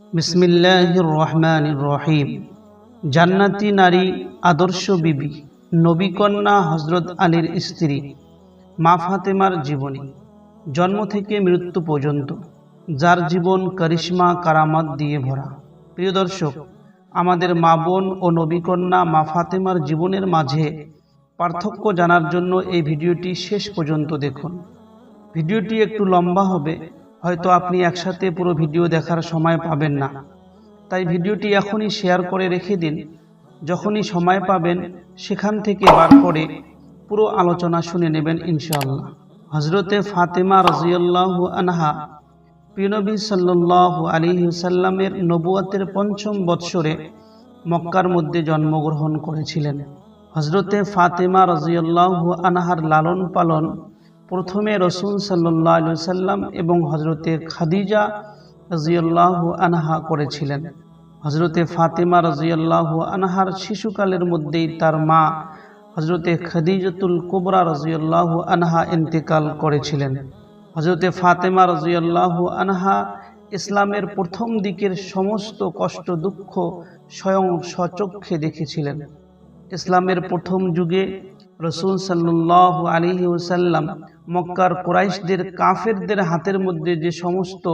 বিসমিল্লাহির রহমানির রহিম। জান্নাতি নারী, আদর্শ বিবি, নবীকন্যা হজরত আলীর স্ত্রী, মা ফাতেমার জীবনী, জন্ম থেকে মৃত্যু পর্যন্ত, যার জীবন করিশ্মা কারামাত দিয়ে ভরা। প্রিয় দর্শক, আমাদের মা বোন ও নবীকন্যা মা ফাতেমার জীবনের মাঝে পার্থক্য জানার জন্য এই ভিডিওটি শেষ পর্যন্ত দেখুন। ভিডিওটি একটু লম্বা হবে হয়তো আপনি একসাথে পুরো ভিডিও দেখার সময় পাবেন না। তাই ভিডিওটি এখনই শেয়ার করে রেখে দিন। যখনই সময় পাবেন, সেখান থেকে বার করে পুরো আলোচনা শুনে নেবেন ইনশাআল্লাহ। হজরতে ফাতেমা রাজিয়াল্লাহ আনহা প্রিয়নবী সাল্লাহ আলী সাল্লামের নবুয়াতের পঞ্চম বৎসরে মক্কার মধ্যে জন্মগ্রহণ করেছিলেন। হজরতে ফাতেমা রাজিয়াল্লাহ আনহার লালন পালন প্রথমে রসুল সাল্লাহ সাল্লাম এবং হজরতে খাদিজা রাজিয়াল্লাহ আনহা করেছিলেন। হজরতে ফাতেমা রাজিয়াল্লাহ আনহার শিশুকালের মধ্যেই তার মা হজরতে খাদিজতুল কুবরা রাজিয়াল্লাহ আনহা ইন্তেকাল করেছিলেন। হজরতে ফাতেমা রাজিয়াল্লাহ আনহা ইসলামের প্রথম দিকের সমস্ত কষ্ট, দুঃখ স্বয়ং সচক্ষে দেখেছিলেন। ইসলামের প্রথম যুগে রসুল সাল্লাহ আলী ওসাল্লাম মক্কার কোরাইশদের কাফেরদের হাতের মধ্যে যে সমস্ত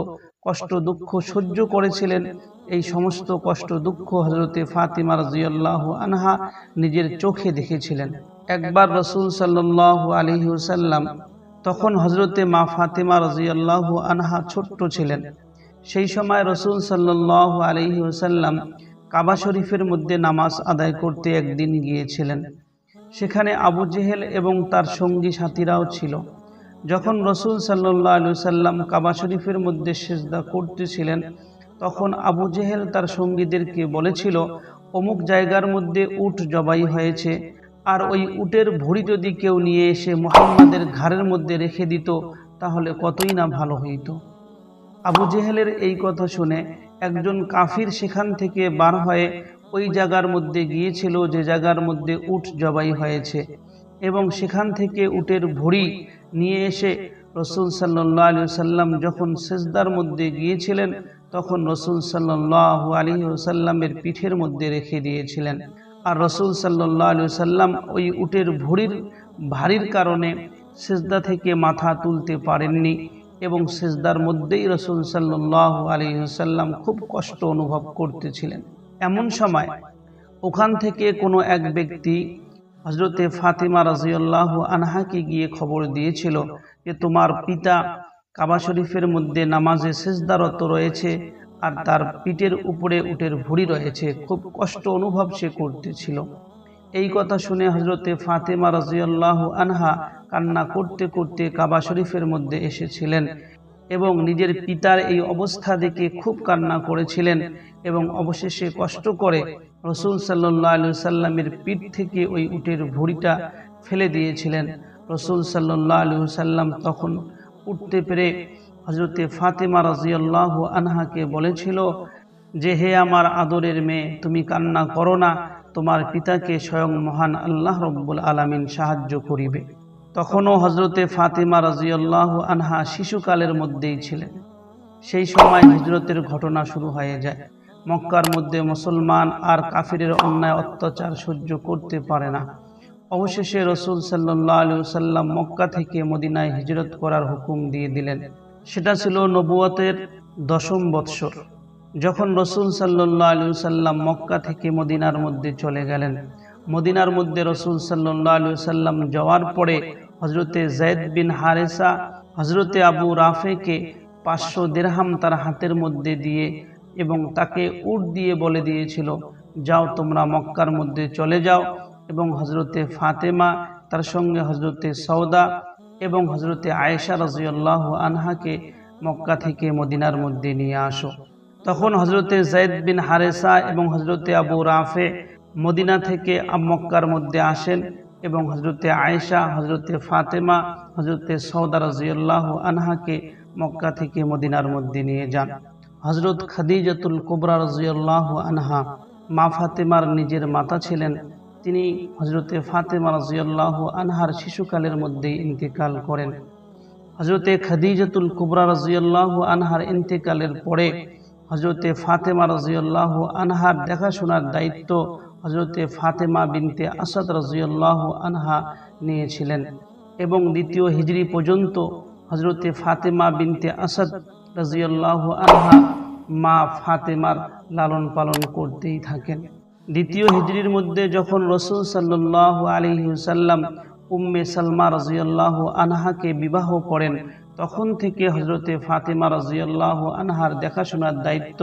কষ্ট, দুঃখ সহ্য করেছিলেন, এই সমস্ত কষ্ট, দুঃখ হজরতে ফাতিমা রাজিয়াল্লাহ আনহা নিজের চোখে দেখেছিলেন। একবার রসুল সাল্লাহ আলী ওসাল্লাম তখন হজরতে মা ফাতিমা রাজিয়াল্লাহ আনহা ছোট্ট ছিলেন। সেই সময় রসুল সাল্লাহ আলহি ওসাল্লাম কাবা শরীফের মধ্যে নামাজ আদায় করতে একদিন গিয়েছিলেন। সেখানে আবু জেহেল এবং তার সঙ্গী সাথীরাও ছিল। যখন রসুল সাল্লাহ আলু সাল্লাম কাবা শরীফের মধ্যে সেজদা করতেছিলেন, তখন আবু জেহেল তার সঙ্গীদেরকে বলেছিল, অমুক জায়গার মধ্যে উট জবাই হয়েছে, আর ওই উটের ভুড়ি যদি কেউ নিয়ে এসে মোহাম্মদের ঘাড়ের মধ্যে রেখে দিত, তাহলে কতই না ভালো হইত? আবু জেহেলের এই কথা শুনে একজন কাফির সেখান থেকে বার হয়ে ওই জায়গার মধ্যে গিয়েছিল, যে জায়গার মধ্যে উট জবাই হয়েছে। এবং সেখান থেকে উটের ভুড়ি নিয়ে এসে রসুল সাল্লাহ আলী সাল্লাম যখন সেজদার মধ্যে গিয়েছিলেন, তখন রসুল সাল্লাহ আলী সাল্লামের পিঠের মধ্যে রেখে দিয়েছিলেন। আর রসুল সাল্লাহ আলী সাল্লাম ওই উটের ভুড়ির ভারীর কারণে সেজদা থেকে মাথা তুলতে পারেননি এবং সেজদার মধ্যেই রসুল সাল্লাহ আলী সাল্লাম খুব কষ্ট অনুভব করতেছিলেন। এমন সময় ওখান থেকে কোনো এক ব্যক্তি হজরতে ফাতিমা রাজিউল্লাহ আনহাকে গিয়ে খবর দিয়েছিল যে তোমার পিতা কাবা শরীফের মধ্যে নামাজে সেজদারত রয়েছে আর তার পিঠের উপরে উটের ভুড়ি রয়েছে। খুব কষ্ট অনুভব সে করতেছিল। এই কথা শুনে হজরতে ফাতেমা রাজিউল্লাহ আনহা কান্না করতে করতে কাবা শরীফের মধ্যে এসেছিলেন। এবং নিজের পিতার এই অবস্থা দেখে খুব কান্না করেছিলেন এবং অবশেষে কষ্ট করে রসুল সাল্লাহ আলু সাল্লামের পিঠ থেকে ওই উটের ভুড়িটা ফেলে দিয়েছিলেন। রসুল সাল্লাহ আলু সাল্লাম তখন উঠতে পেরে হজরতে ফাতেমা রাজিয়াল্লাহ আনহাকে বলেছিল, যে হে আমার আদরের মেয়ে, তুমি কান্না করো না, তোমার পিতাকে স্বয়ং মহান আল্লাহ রব্বুল আলমিন সাহায্য করিবে। তখনও হজরতে ফাতিমা রাজিউল্লাহ আনহা শিশুকালের মধ্যেই ছিলেন। সেই সময় হিজরতের ঘটনা শুরু হয়ে যায়। মক্কার মধ্যে মুসলমান আর কাফিরের অন্যায় অত্যাচার সহ্য করতে পারে না। অবশেষে রসুল সাল্লাহ আলু সাল্লাম মক্কা থেকে মদিনায় হিজরত করার হুকুম দিয়ে দিলেন। সেটা ছিল নবুয়তের দশম বৎসর। যখন রসুল সাল্লাহ আলু সাল্লাম মক্কা থেকে মদিনার মধ্যে চলে গেলেন, মদিনার মধ্যে রসুল সাল্লাহ আলু সাল্লাম যাওয়ার পরে হজরতে জৈদ বিন হারেসা হজরতে আবু রাফেকে পাঁচশো দেড়হাম তার হাতের মধ্যে দিয়ে এবং তাকে উট দিয়ে বলে দিয়েছিল, যাও তোমরা মক্কার মধ্যে চলে যাও। এবং হজরতে ফাতেমা, তার সঙ্গে হজরতে সৌদা এবং হজরতে আয়েশা রাজিউল্লাহ আনহাকে মক্কা থেকে মদিনার মধ্যে নিয়ে আসো। তখন হজরতে জৈদ বিন হারেসা এবং হজরতে আবু রাফে মদিনা থেকে মক্কার মধ্যে আসেন। এবং হজরতে আয়েশা হজরতে ফাতেমা হজরতে সৌদা রাজিউল্লাহ আনহাকে মক্কা থেকে মদিনার মধ্যে নিয়ে যান। হজরত খাদিজাতুল কুবরা রাজিউল্লাহ আনহা মা ফাতেমার নিজের মাতা ছিলেন। তিনি হজরতে ফাতেমা রাজিউল্লাহ আনহার শিশুকালের মধ্যে ইন্তেকাল করেন। হজরতে খাদিজাতুল কুবরা রাজিউল্লাহ আনহার ইন্তেকালের পরে হজরতে ফাতেমা রাজিউল্লাহ আনহার দেখাশোনার দায়িত্ব হজরতে ফাতেমা বিনতে আসাদ রাজিউল্লাহ আনহা নিয়েছিলেন এবং দ্বিতীয় হিজরি পর্যন্ত হজরতে ফাতেমা বিনতে আসাদ রাজিউল্লাহ আনহা মা ফাতেমার লালন পালন করতেই থাকেন। দ্বিতীয় হিজরির মধ্যে যখন রসুল সাল্লাহ আলী সাল্লাম উম্মে সালমা রাজিউল্লাহ আনহাকে বিবাহ করেন তখন থেকে হজরতে ফাতেমা রাজিউল্লাহ আনহার দেখাশোনার দায়িত্ব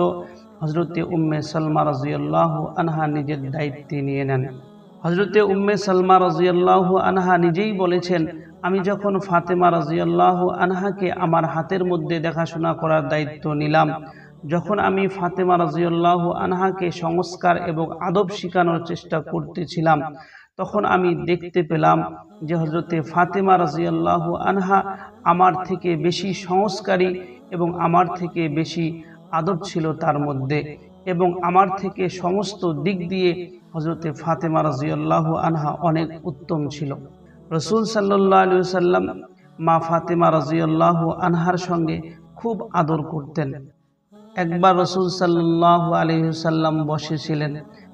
হজরতে উম্মে সালমা রাজিউল্লাহ আনহা নিজের দায়িত্বে নিয়ে নেন। হজরতে উম্মে সালমা রাজিয়াল্লাহ আনহা নিজেই বলেছেন, আমি যখন ফাতেমা রাজিয়াল্লাহ আনহাকে আমার হাতের মধ্যে দেখাশোনা করার দায়িত্ব নিলাম, যখন আমি ফাতেমা রাজিয়াল্লাহ আনহাকে সংস্কার এবং আদব শেখানোর চেষ্টা করতেছিলাম তখন আমি দেখতে পেলাম যে হজরতে ফাতেমা রাজিয়াল্লাহ আনহা আমার থেকে বেশি সংস্কারী এবং আমার থেকে বেশি আদব ছিল তার মধ্যে এবং আমার থেকে সমস্ত দিক দিয়ে হজরতে ফাতেমা রাজিয়াল্লাহ আনহা অনেক উত্তম ছিল। রসুল সাল্লাহ আলু সাল্লাম মা ফাতেমা রাজিয়াল্লাহ আনহার সঙ্গে খুব আদর করতেন। একবার রসুল সাল্লাহ আলহিসাল্লাম বসেছিলেন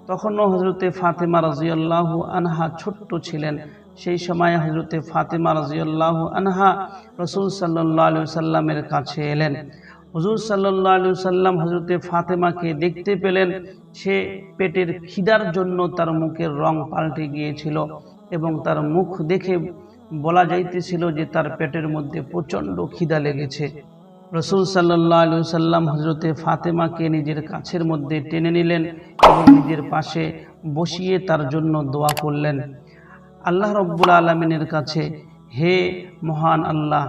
তখনও হজরতে ফাতেমা রাজিয়াল্লাহ আনহা ছোট্ট ছিলেন। সেই সময় হজরতে ফাতেমা রাজিয়াল্লাহ আনহা রসুল সাল্লাহ আলু সাল্লামের কাছে এলেন। হজুর সাল্লাহ আলু সাল্লাম হজরতে ফাতেমাকে দেখতে পেলেন। সে পেটের খিদার জন্য তার মুখের রং পাল্টে গিয়েছিল এবং তার মুখ দেখে বলা যাইতেছিল যে তার পেটের মধ্যে প্রচণ্ড খিদা লেগেছে। রসুল সাল্লাহ আলু সাল্লাম হজরতে ফাতেমাকে নিজের কাছের মধ্যে টেনে নিলেন এবং নিজের পাশে বসিয়ে তার জন্য দোয়া করলেন। আল্লাহ রব্বুল আলমিনের কাছে, হে মহান আল্লাহ,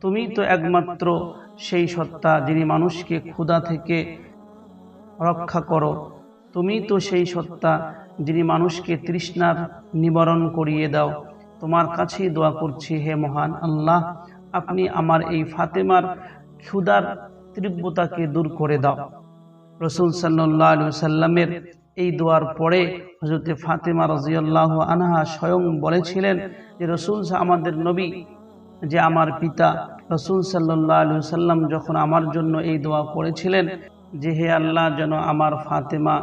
তুমি তো একমাত্র সেই সত্তা যিনি মানুষকে ক্ষুধা থেকে রক্ষা করো। তুমি তো সেই সত্তা যিনি মানুষকে তৃষ্ণার নিবারণ করিয়ে দাও। তোমার কাছেই দোয়া করছি, হে মহান আল্লাহ আপনি আমার এই ফাতেমার ক্ষুদার তীব্রতাকে দূর করে দাও। রসুল সাল্লাহ সাল্লামের এই দোয়ার পরে হজরতে ফাতেমা রাজিয়াল্লাহ আনহা স্বয়ং বলেছিলেন যে, রসুল আমাদের নবী যে আমার পিতা, রসুল সাল্লাহ আলু সাল্লাম যখন আমার জন্য এই দোয়া করেছিলেন যে, হে আল্লাহ, যেন আমার ফাতেমা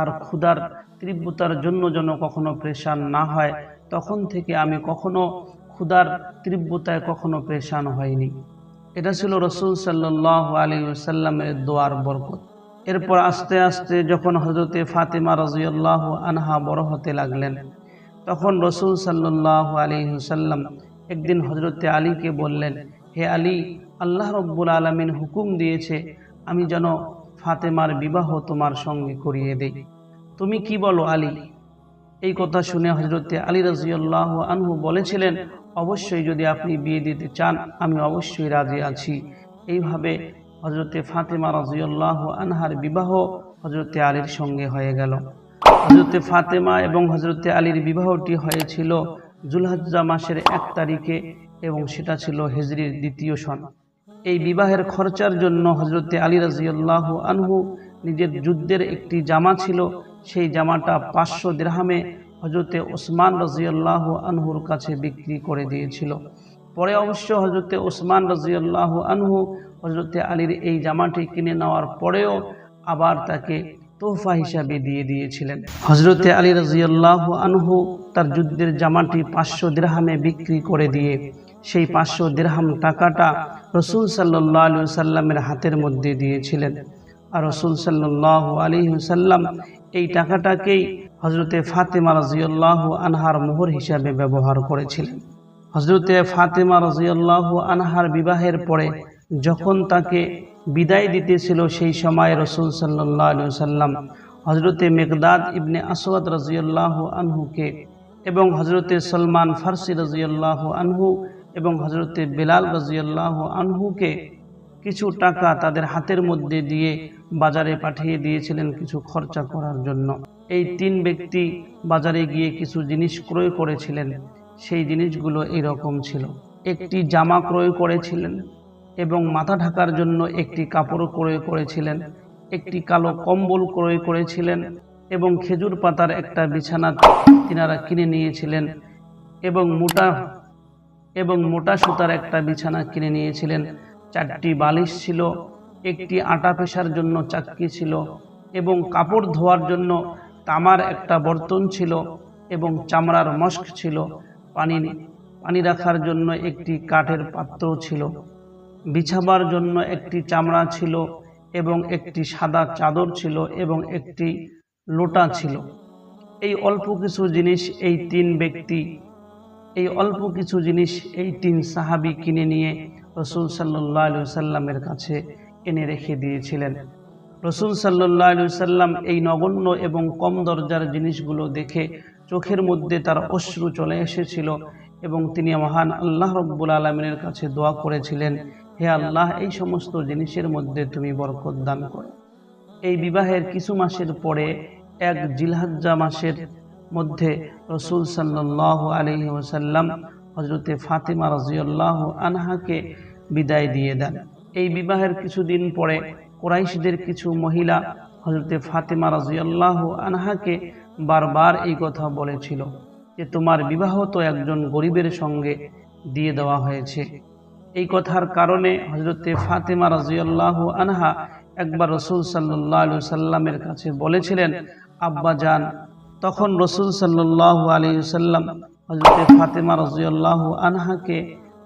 আর ক্ষুদার তীব্রতার জন্য যেন কখনো প্রেশান না হয়, তখন থেকে আমি কখনো ক্ষুধার তীব্রতায় কখনো পেশান হয়নি। এটা ছিল রসুল সাল্লাহ আলী সাল্লামের দোয়ার বরকত। এরপর আস্তে আস্তে যখন হজরতে ফাতেমা রাজিউল্লাহ আনহা বড় হতে লাগলেন, তখন রসুল সাল্লাহ আলী সাল্লাম একদিন হজরতে আলীকে বললেন, হে আলী, আল্লাহ রব্বুল আলমিন হুকুম দিয়েছে, আমি যেন ফাতেমার বিবাহ তোমার সঙ্গে করিয়ে দেই। তুমি কি বলো আলী? এই কথা শুনে হজরতে আলী রাজিউল্লাহ আনহু বলেছিলেন অবশ্যই যদি আপনি বিয়ে দিতে চান, আমি অবশ্যই রাজি আছি। এইভাবে হজরতে ফাতেমা রাজিউল্লাহ আনহার বিবাহ হজরতে আলীর সঙ্গে হয়ে গেল। হজরতে ফাতেমা এবং হজরতে আলীর বিবাহটি হয়েছিল জুলহজ্জা মাসের এক তারিখে এবং সেটা ছিল হেজরির দ্বিতীয় সন। এই বিবাহের খরচার জন্য হজরতে আলী রাজিউল্লাহ আনহু নিজের যুদ্ধের একটি জামা ছিল। সেই জামাটা পাঁচশো দেড়হামে হজরতে ওসমান রাজিউল্লাহ আনহুর কাছে বিক্রি করে দিয়েছিল। পরে অবশ্য হজরতে ওসমান রাজিউল্লাহ আনহু হজরতে আলীর এই জামাটি কিনে নেওয়ার পরেও আবার তাকে তোহফা হিসাবে দিয়ে দিয়েছিলেন। হজরতে আলী রাজিউল্লাহ আনহু তার যুদ্ধের জামাটি পাঁচশো দেড়হামে বিক্রি করে দিয়ে সেই পাঁচশো দেড়হাম টাকাটা রসুল সাল্লাহ আলু সাল্লামের হাতের মধ্যে দিয়েছিলেন। আর রসুল সাল্লাহ আলী সাল্লাম এই টাকাটাকেই হজরতে ফাতেমা রাজিউল্লাহ আনহার মোহর হিসাবে ব্যবহার করেছিলেন। হজরতে ফাতেমা রাজিউল্লাহ আনহার বিবাহের পরে যখন তাকে বিদায় দিতেছিল সেই সময় রসুল সাল্লাহ আলু সাল্লাম হজরতে মেঘদাদ ইবনে আসওয়াদ রাজিউল্লাহ আনহুকে এবং হজরতে সলমান ফার্সি রাজিউল্লাহ আনহু এবং হজরতে বেলাল রাজিউল্লাহ আনহুকে কিছু টাকা তাদের হাতের মধ্যে দিয়ে বাজারে পাঠিয়ে দিয়েছিলেন কিছু খরচা করার জন্য। এই তিন ব্যক্তি বাজারে গিয়ে কিছু জিনিস ক্রয় করেছিলেন। সেই জিনিসগুলো এরকম ছিল। একটি জামা ক্রয় করেছিলেন এবং মাথা ঢাকার জন্য একটি কাপড় ক্রয় করেছিলেন, একটি কালো কম্বল ক্রয় করেছিলেন এবং খেজুর পাতার একটা বিছানা তিনারা কিনে নিয়েছিলেন এবং মোটা এবং মোটা সুতার একটা বিছানা কিনে নিয়েছিলেন। চারটি বালিশ ছিল একটি আটা পেশার জন্য চাক্কি ছিল এবং কাপড় ধোয়ার জন্য তামার একটা বর্তন ছিল এবং চামড়ার মস্ক ছিল। পানি পানি রাখার জন্য একটি কাঠের পাত্র ছিল। বিছাবার জন্য একটি চামড়া ছিল এবং একটি সাদা চাদর ছিল এবং একটি লোটা ছিল। এই অল্প কিছু জিনিস এই তিন ব্যক্তি, এই অল্প কিছু জিনিস এই তিন সাহাবি কিনে নিয়ে রসুল সাল্লাহ সাল্লামের কাছে এনে রেখে দিয়েছিলেন। রসুল সাল্লাহ আলু সাল্লাম এই নগণ্য এবং কম দরজার জিনিসগুলো দেখে চোখের মধ্যে তার অশ্রু চলে এসেছিল এবং তিনি মহান আল্লাহ রব্বুল আলমিনের কাছে দোয়া করেছিলেন, হে আল্লাহ, এই সমস্ত জিনিসের মধ্যে তুমি বরকত দান করো। এই বিবাহের কিছু মাসের পরে, এক জিলহাজ্জা মাসের মধ্যে রসুল সাল্লাহ আলহি ওসাল্লাম হজরতে ফাতেমা রাজিউল্লাহ আনহাকে বিদায় দিয়ে দেন। এই বিবাহের কিছুদিন পরে কোরাইশদের কিছু মহিলা হজরতে ফাতিমা রাজিউল্লাহ আনহাকে বারবার এই কথা বলেছিল যে, তোমার বিবাহ তো একজন গরিবের সঙ্গে দিয়ে দেওয়া হয়েছে। এই কথার কারণে হজরতে ফাতেমা রাজিউল্লাহ আনহা একবার রসুল সাল্লাহ সাল্লামের কাছে বলেছিলেন, আব্বা যান। তখন রসুল সাল্লাহ আলী সাল্লাম হজরতে ফাতেমা রাজিউল্লাহ আনহাকে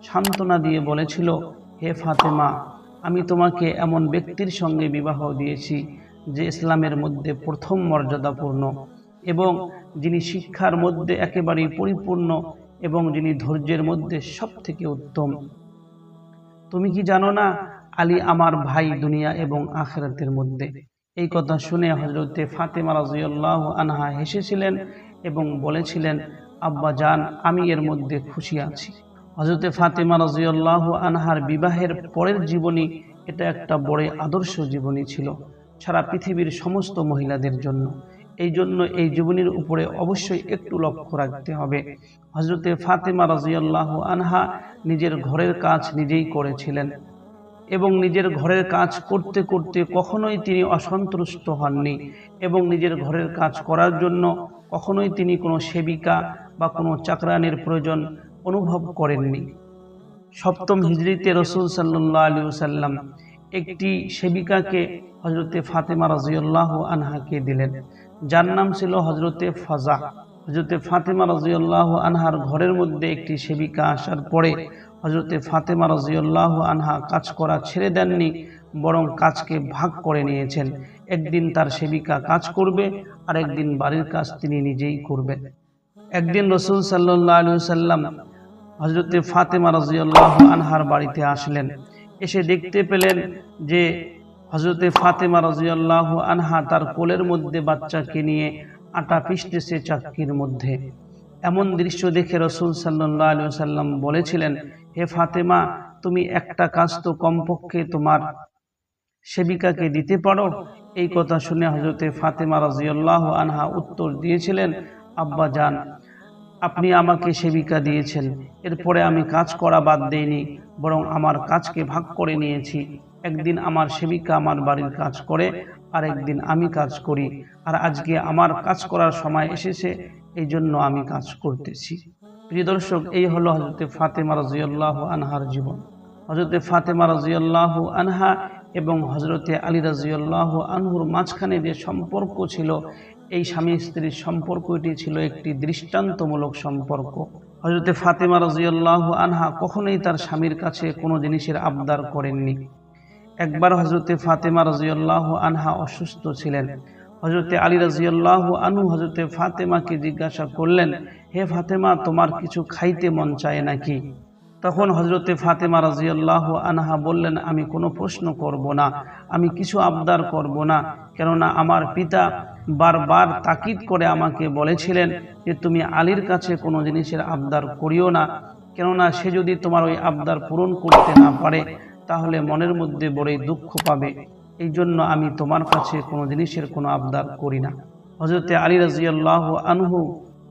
সান্ত্বনা দিয়ে বলেছিল, হে ফাতেমা আমি তোমাকে এমন ব্যক্তির সঙ্গে বিবাহ দিয়েছি যে ইসলামের মধ্যে প্রথম মর্যাদাপূর্ণ এবং যিনি শিক্ষার মধ্যে একেবারেই পরিপূর্ণ এবং যিনি ধৈর্যের মধ্যে সব থেকে উত্তম। তুমি কি জানো না, আলী আমার ভাই দুনিয়া এবং আখেরাতের মধ্যে? এই কথা শুনে হজরতে ফাতেমা রাজিউল্লাহ আনহা হেসেছিলেন এবং বলেছিলেন, আব্বা জান, আমি এর মধ্যে খুশি আছি। হজরতে ফাতেমা রাজিউল্লাহ আনহার বিবাহের পরের জীবনী এটা একটা বড় আদর্শ জীবনী ছিল সারা পৃথিবীর সমস্ত মহিলাদের জন্য। এই জন্য এই জীবনীর উপরে অবশ্যই একটু লক্ষ্য রাখতে হবে। হজরতে ফাতেমা রাজিয়াল্লাহ আনহা নিজের ঘরের কাজ নিজেই করেছিলেন এবং নিজের ঘরের কাজ করতে করতে কখনোই তিনি অসন্তুষ্ট হননি এবং নিজের ঘরের কাজ করার জন্য কখনোই তিনি কোনো সেবিকা বা কোনো চাকরানির প্রয়োজন অনুভব করেননি। সপ্তম হিজড়িতে রসুল সাল্লাহ আলী সাল্লাম একটি সেবিকাকে হজরতে ফাতেমা রাজিউল্লাহ আনহাকে দিলেন। যার নাম ছিল হজরতে ফাজা হজরতে ফাতেমা রাজিউল্লাহ আনহার ঘরের মধ্যে একটি সেবিকা আসার পরে হজরতে ফাতেমা রাজিউল্লাহ আনহা কাজ করা ছেড়ে দেননি, বরং কাজকে ভাগ করে নিয়েছেন। একদিন তার সেবিকা কাজ করবে আর একদিন বাড়ির কাজ তিনি নিজেই করবেন। একদিন রসুল সাল্লাহ আলু সাল্লাম হজরতে ফাতেমা রাজিউল্লাহ আনহার বাড়িতে আসলেন। এসে দেখতে পেলেন যে হজরতে ফাতেমা রাজিউল্লাহ আনহা তার কোলের মধ্যে বাচ্চাকে নিয়ে আটা পিসতেছে চাক্কির মধ্যে। এমন দৃশ্য দেখে রসুল সাল্লাহ আলু সাল্লাম বলেছিলেন, হে ফাতেমা, তুমি একটা কাজ তো কমপক্ষে তোমার সেবিকাকে দিতে পারো। এই কথা শুনে হজরতে ফাতেমা রাজিউল্লাহ আনহা উত্তর দিয়েছিলেন, আব্বা, যান। আপনি আমাকে সেবিকা দিয়েছেন। এরপরে আমি কাজ করা বাদ দেইনি, বরং আমার কাজকে ভাগ করে নিয়েছি। একদিন আমার সেবিকা আমার বাড়ির কাজ করে আর একদিন আমি কাজ করি। আর আজকে আমার কাজ করার সময় এসেছে এই জন্য আমি কাজ করতেছি। প্রিয় দর্শক, এই হলো হজরতে ফাতেমা রাজিউল্লাহ আনহার জীবন। হজরতে ফাতেমা রাজিউল্লাহ আনহা এবং হজরতে আলী রাজিউল্লাহ আনহুর মাঝখানে যে সম্পর্ক ছিল, এই স্বামী স্ত্রীর সম্পর্কটি ছিল একটি দৃষ্টান্তমূলক সম্পর্ক। হজরতে ফাতেমা রাজিউল্লাহ আনহা কখনোই তার স্বামীর কাছে কোনো জিনিসের আবদার করেননি। একবার হজরতে ফাতেমা রাজিউল্লাহ আনহা অসুস্থ ছিলেন। হজরতে আলী রাজিউল্লাহ আনু হজরতে ফাতেমাকে জিজ্ঞাসা করলেন, হে ফাতেমা, তোমার কিছু খাইতে মন চায় নাকি? তখন হজরতে ফাতেমা রাজিউল্লাহ আনহা বললেন, আমি কোনো প্রশ্ন করব না, আমি কিছু আবদার করব না, কেননা আমার পিতা বারবার তাকিদ করে আমাকে বলেছিলেন যে, তুমি আলীর কাছে কোনো জিনিসের আবদার করিও না, কেননা সে যদি তোমার ওই আবদার পূরণ করতে না পারে, তাহলে মনের মধ্যে বড়ই দুঃখ পাবে। এই জন্য আমি তোমার কাছে কোনো জিনিসের কোনো আবদার করি না। হজরতে আলী রাজিয়াল্লাহ আনহু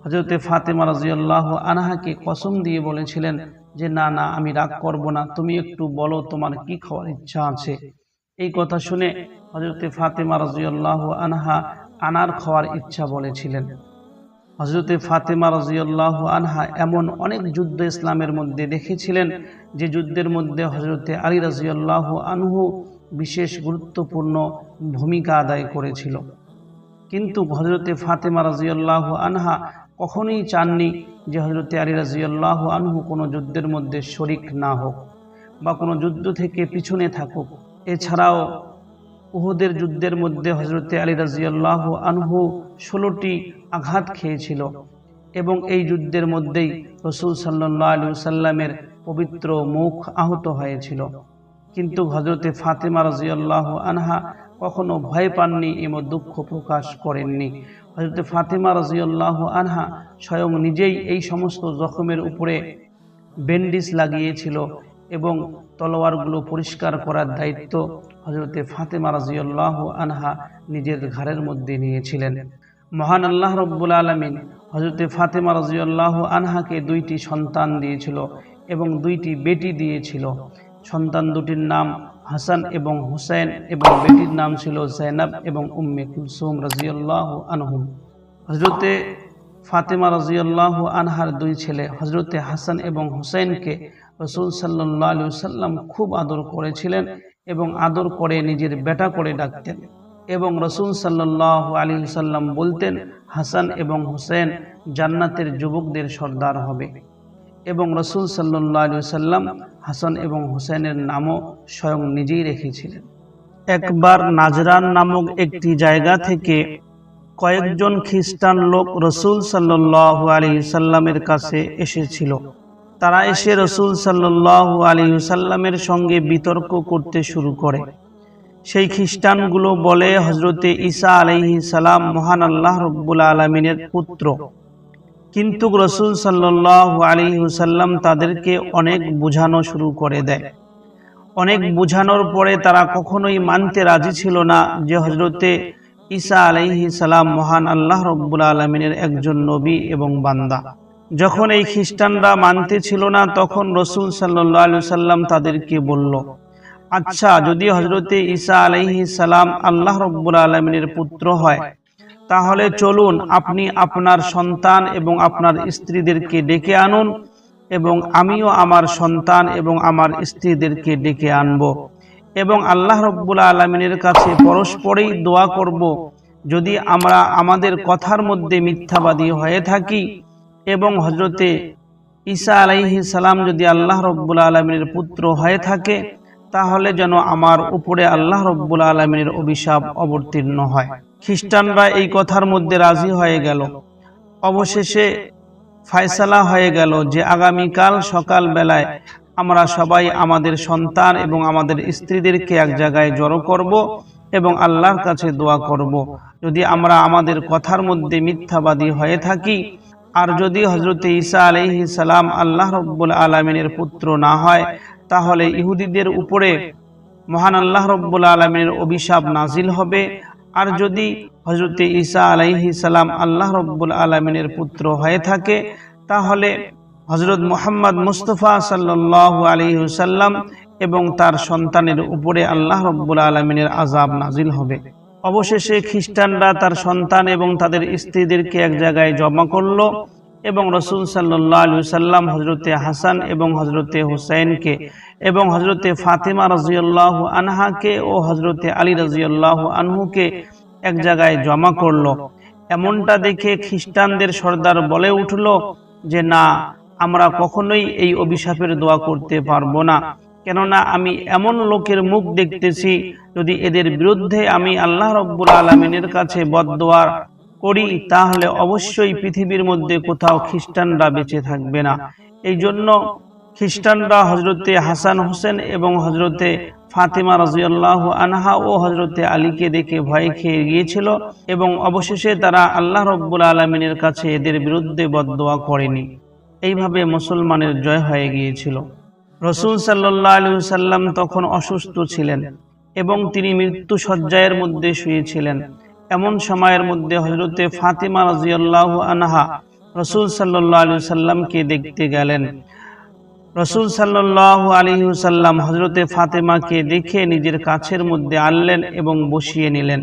হজরতে ফাতেমা রাজিয়াল্লাহ আনহাকে কসম দিয়ে বলেছিলেন যে, না না, আমি রাগ করব না। তুমি একটু বলো তোমার কি খাওয়ার ইচ্ছা আছে? এই কথা শুনে হজরতে ফাতেমা রাজিয়াল্লাহ আনহা আনার খাওয়ার ইচ্ছা বলেছিলেন। হজরতে ফাতেমা রাজিউল্লাহ আনহা এমন অনেক যুদ্ধ ইসলামের মধ্যে দেখেছিলেন, যে যুদ্ধের মধ্যে হজরতে আলী রাজিউল্লাহ আনহু বিশেষ গুরুত্বপূর্ণ ভূমিকা আদায় করেছিল। কিন্তু হজরতে ফাতেমা রাজিয়াল্লাহ আনহা কখনোই চাননি যে হজরতে আলী রাজিয়াল্লাহ আনহু কোনো যুদ্ধের মধ্যে শরিক না হোক বা কোনো যুদ্ধ থেকে পিছনে থাকুক। এছাড়াও উহুদের যুদ্ধের মধ্যে হজরতে আলী রাজিয়াল্লাহ আনহু ষোলোটি আঘাত খেয়েছিল এবং এই যুদ্ধের মধ্যেই রসুল সাল্লাহ আলু সাল্লামের পবিত্র মুখ আহত হয়েছিল। কিন্তু হজরতে ফাতেমা রাজিয়াল্লাহ আনহা কখনো ভয় পাননি এবং দুঃখ প্রকাশ করেননি। হজরতে ফাতেমা রাজিয়াল্লাহ আনহা স্বয়ং নিজেই এই সমস্ত জখমের উপরে ব্যান্ডিজ লাগিয়েছিল এবং তলোয়ারগুলো পরিষ্কার করার দায়িত্ব হজরতে ফাতেমা রাজিয়াল্লাহ আনহা নিজের ঘাড়ের মধ্যে নিয়েছিলেন। মহান আল্লাহ রব্বুল আলমিন হজরতে ফাতেমা রাজিয়াল্লাহ আনহাকে দুইটি সন্তান দিয়েছিল এবং দুইটি বেটি দিয়েছিল। সন্তান দুটির নাম হাসান এবং হুসাইন এবং বেটির নাম ছিল জৈনাব এবং উম্মে কুলসুম রাজিয়াল্লাহ আনহুম। হজরতে ফাতেমা রাজিয়াল্লাহ আনহার দুই ছেলে হজরতে হাসান এবং হুসাইনকে রসুল সাল্লাহ আলু সাল্লাম খুব আদর করেছিলেন এবং আদর করে নিজের বেটা করে ডাকতেন এবং রসুল সাল্লাহ আলী সাল্লাম বলতেন, হাসান এবং হুসেন জান্নাতের যুবকদের সর্দার হবে। এবং রসুল সাল্লাহ আলু সাল্লাম হাসান এবং হুসেনের নামও স্বয়ং নিজেই রেখেছিলেন। একবার নাজরান নামক একটি জায়গা থেকে কয়েকজন খ্রিস্টান লোক রসুল সাল্লাহ আলী সাল্লামের কাছে এসেছিল। তারা এসে রসুল সাল্লাহ আলী সাল্লামের সঙ্গে বিতর্ক করতে শুরু করে। সেই খ্রিস্টানগুলো বলে হজরতে ঈসা আলহি সালাম মহান আল্লাহ রব্বুল আলমিনের পুত্র। কিন্তু রসুল সাল্লাহ আলী হুসাল্লাম তাদেরকে অনেক বোঝানো শুরু করে দেয়। অনেক বোঝানোর পরে তারা কখনোই মানতে রাজি ছিল না যে হজরতে ঈসা আলাইহি সালাম মহান আল্লাহ রব্বুল আলমিনের একজন নবী এবং বান্দা। যখন এই খ্রিস্টানরা মানতে ছিল না, তখন রসুল সাল্লাহ সাল্লাম তাদেরকে বলল আচ্ছা যদি হজরতে ঈসা আলাইহি সালাম আল্লাহ রব্বুল আলমিনের পুত্র হয় তাহলে চলুন আপনি আপনার সন্তান এবং আপনার স্ত্রীদেরকে ডেকে আনুন এবং আমিও আমার সন্তান এবং আমার স্ত্রীদেরকে ডেকে আনব। এবং আল্লাহ রব্বুল আলমিনের কাছে পরস্পরেই দোয়া করব, যদি আমরা আমাদের কথার মধ্যে মিথ্যাবাদী হয়ে থাকি এবং হজরতে ঈসা আলাইহি সালাম যদি আল্লাহ রব্বুল আলমিনের পুত্র হয়ে থাকে তাহলে যেন আমার উপরে আল্লাহ রব্বুল আলমিনের অভিশাপ অবতীর্ণ হয় খ্রিস্টানরা এই কথার মধ্যে রাজি হয়ে গেল অবশেষে ফায়সালা হয়ে গেল যে আগামীকাল সকাল বেলায় আমরা সবাই আমাদের সন্তান এবং আমাদের স্ত্রীদেরকে এক জায়গায় জড়ো করব এবং আল্লাহর কাছে দোয়া করব। যদি আমরা আমাদের কথার মধ্যে মিথ্যাবাদী হয়ে থাকি, আর যদি হজরত ঈসা আলহি সালাম আল্লাহ রব্বুল আলমিনের পুত্র না হয় তাহলে ইহুদিদের উপরে মহান আল্লাহ রব্বুল আলমিনের অভিশাপ নাজিল হবে। আর যদি হজরত ঈসা আলাইহি সালাম আল্লাহ রব্বুল আলমিনের পুত্র হয়ে থাকে তাহলে হজরত মোহাম্মদ মুস্তফা সাল্লাহ আলিহাল্লাম এবং তার সন্তানের উপরে আল্লাহ রব্বুল আলমিনের আজাব নাজিল হবে। অবশেষে খ্রিস্টানরা তার সন্তান এবং তাদের স্ত্রীদেরকে এক জায়গায় জমা করল। এবং রসুল সাল্লাহ সাল্লাম হজরতে হাসান এবং হজরতে হুসাইনকে এবং হজরতে ফাতিমা রাজিউল্লাহ আনহাকে ও হজরতে আলী রাজিউল্লাহ আনহুকে এক জায়গায় জমা করল। এমনটা দেখে খ্রিস্টানদের সর্দার বলে উঠল যে, না, আমরা কখনোই এই অভিশাপের দোয়া করতে পারব না। কেননা আমি এমন লোকের মুখ দেখতেছি, যদি এদের বিরুদ্ধে আমি আল্লাহ রব্বুল আলমিনের কাছে বদোয়া করি, তাহলে অবশ্যই পৃথিবীর মধ্যে কোথাও খ্রিস্টানরা বেঁচে থাকবে না। এই জন্য খ্রিস্টানরা হজরতে হাসান হোসেন এবং হজরতে ফাতেমা রাজিয়াল্লাহ আনহা ও হজরতে আলীকে দেখে ভয় খেয়ে গিয়েছিল এবং অবশেষে তারা আল্লাহ রব্বুল আলমিনের কাছে এদের বিরুদ্ধে বদোয়া করেনি। এইভাবে মুসলমানের জয় হয়ে গিয়েছিল। রসুল সাল্লাহ আলু সাল্লাম তখন অসুস্থ ছিলেন এবং তিনি মৃত্যু সজ্জায়ের মধ্যে শুয়েছিলেন এমন সময়ের মধ্যে হজরতে ফাতিমা রাজিয়াল্লাহ আনহা রসুল সাল্লাহ আলু সাল্লামকে দেখতে গেলেন। রসুল সাল্লাহ আলিহুসাল্লাম হজরতে ফাতেমাকে দেখে নিজের কাছের মধ্যে আনলেন এবং বসিয়ে নিলেন।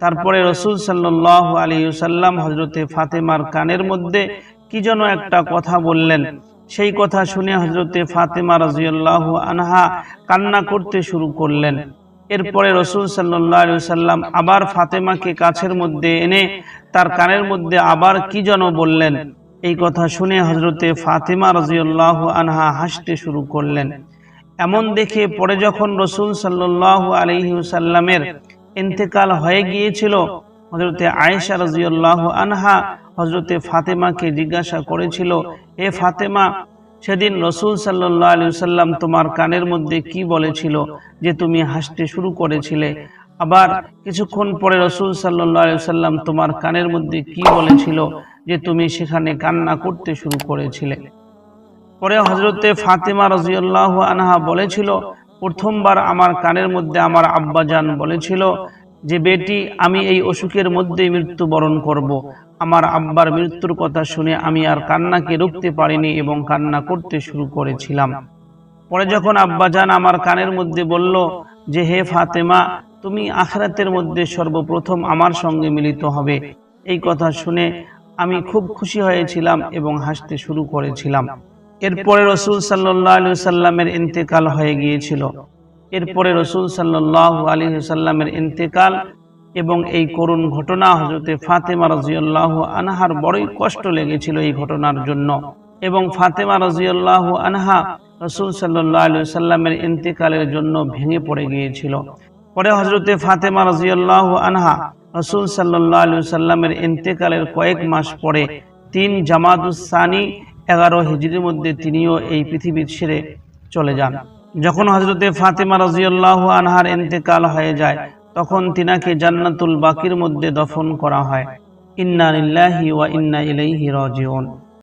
তারপরে রসুল সাল্লাহ আলিহুসাল্লাম হজরতে ফাতেমার কানের মধ্যে কি যেন একটা কথা বললেন। সেই কথা শুনে হজরতে ফাতেমা রাজিউল্লাহ আনহা কান্না করতে শুরু করলেন। এরপরে রসুল সাল্লাহ সাল্লাম আবার ফাতেমাকে কাছের মধ্যে এনে তার কানের মধ্যে আবার কি যেন বললেন? এই কথা শুনে হজরতে ফাতেমা রাজিউল্লাহ আনহা হাসতে শুরু করলেন। এমন দেখে পরে যখন রসুল সাল্লাহ আলহিউসাল্লামের ইন্তেকাল হয়ে গিয়েছিল হজরতে আয়েশা রাজিউল্লাহ আনহা হজরতে ফাতেমাকে জিজ্ঞাসা করেছিল, এ ফাতেমা সেদিন রসুল সাল্লাহ আলী সাল্লাম তোমার কানের মধ্যে কি বলেছিল যে তুমি হাসতে শুরু করেছিলে? আবার কিছুক্ষণ পরে রসুল সাল্লাহ আলী সাল্লাম তোমার কানের মধ্যে কি বলেছিল যে তুমি সেখানে কান্না করতে শুরু করেছিলে? পরে হজরতে ফাতেমা রাজিউল্লাহ আনহা বলেছিল, প্রথমবার আমার কানের মধ্যে আমার আব্বাজান বলেছিল যে বেটি, আমি এই অসুখের মধ্যে মৃত্যুবরণ করব। আমার আব্বার মৃত্যুর কথা শুনে আমি আর কান্নাকে রুখতে পারিনি এবং কান্না করতে শুরু করেছিলাম। পরে যখন আব্বাজান আমার কানের মধ্যে বলল, যে হে ফাতেমা, তুমি আখরাতের মধ্যে সর্বপ্রথম আমার সঙ্গে মিলিত হবে। এই কথা শুনে আমি খুব খুশি হয়েছিলাম এবং হাসতে শুরু করেছিলাম। এরপরে রসুল সাল্লাহ আলু সাল্লামের ইন্তেকাল হয়ে গিয়েছিল। এরপরে রসুল সাল্লাহ আলী সাল্লামের ইন্তেকাল এবং এই করুণ ঘটনা হজরতে ফাতেমা রাজিউল্লাহ আনহার বড়ই কষ্ট লেগেছিল এই ঘটনার জন্য। এবং ফাতেমা রাজিউল্লাহ আনহা রসুল সাল্লাহ আলু সাল্লামের ইন্তেকালের জন্য ভেঙে পড়ে গিয়েছিল। পরে হজরতে ফাতেমা রাজিউল্লাহ আনহা রসুল সাল্লাহ আলু সাল্লামের ইন্তেকালের কয়েক মাস পরে তিন জামাদুসানি এগারো হিজড়ির মধ্যে তিনিও এই পৃথিবী ছেড়ে চলে যান। যখন হজরতে ফাতেমা রাজিউল্লাহ আনহার এতেকাল হয়ে যায়, তখন তিনাকে জান্নাতুল বাকির মধ্যে দফন করা হয়। ইন্না ইল্লাহি ওয়া ইন্না ইলাইহি রাজিউন।